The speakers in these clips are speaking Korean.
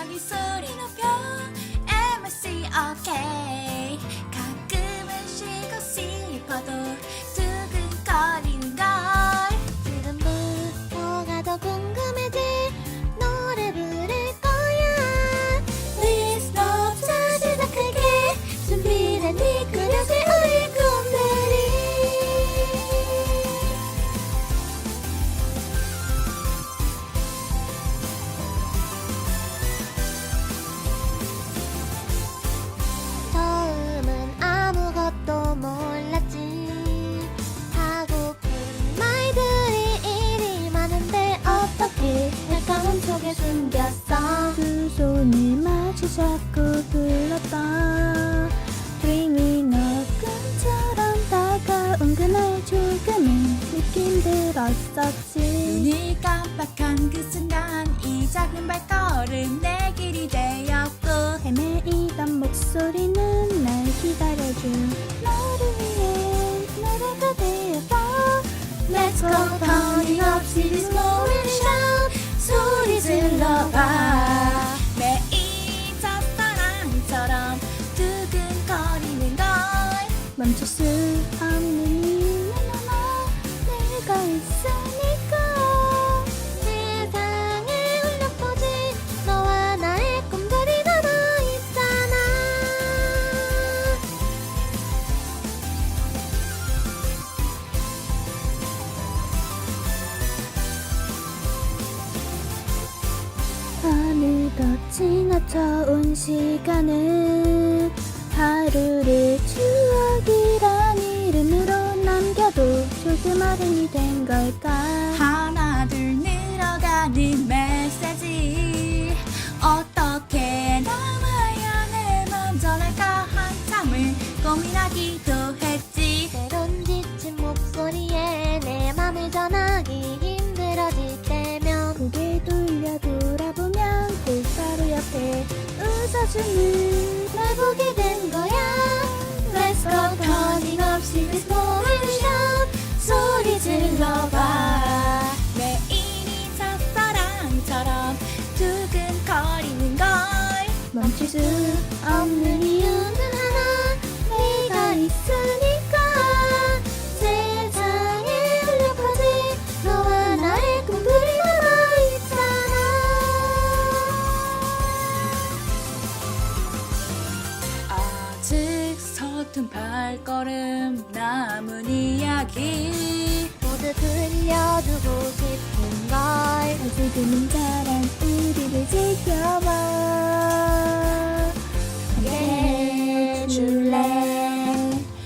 저기 소리 높여. MSC OK 가끔은 쉬고 싶어도 잡고 불렀다. Dreaming of 꿈처럼 다가온 그날 조금은 느낌 들었었지. 눈이 깜빡한 그 순간 이 작은 발걸음 내 길이 되었고 헤매이던 목소리는 날 기다려준 너를 위해 노래가 되어서 Let's go turning up 멈출 수 없는 이유는 하나 내가 있으니까 세상에 울려보지 너와 나의 꿈들이 남아있잖아 어느덧 지나쳐온 시간은 하루를 추억이란 이름으로 남겨도 조금 어른이 된 걸까? 하나 둘 늘어가는 메시지. 어떻게 나와야 내 먼저 날까? 한참을 고민하기도 했지. 때론 지친 목소리에 내 맘을 전하기 힘들어질 때면 고개 돌려 돌아보면 꼭 바로 옆에 웃어주는 날 보게 된 거야. Let's go turning up see this moment shout 소리 질러봐. 매일이 첫사랑처럼 두근거리는 걸. 멈출 수 없는 서툰 발걸음 남은 이야기. 모두 들려주고 싶은 걸 아직은 잘한 우리를 지켜봐. 해줄래?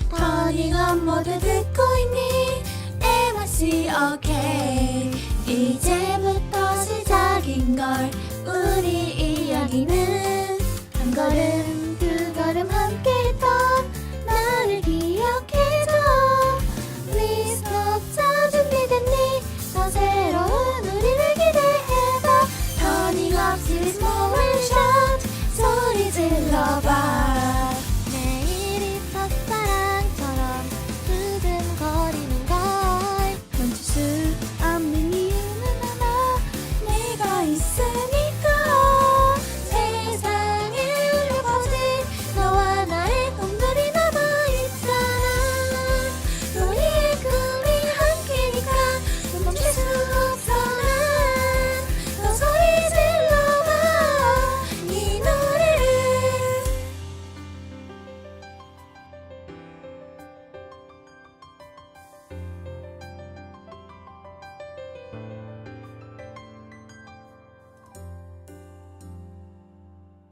터닝업 모두 듣고 있니? MRC OK all by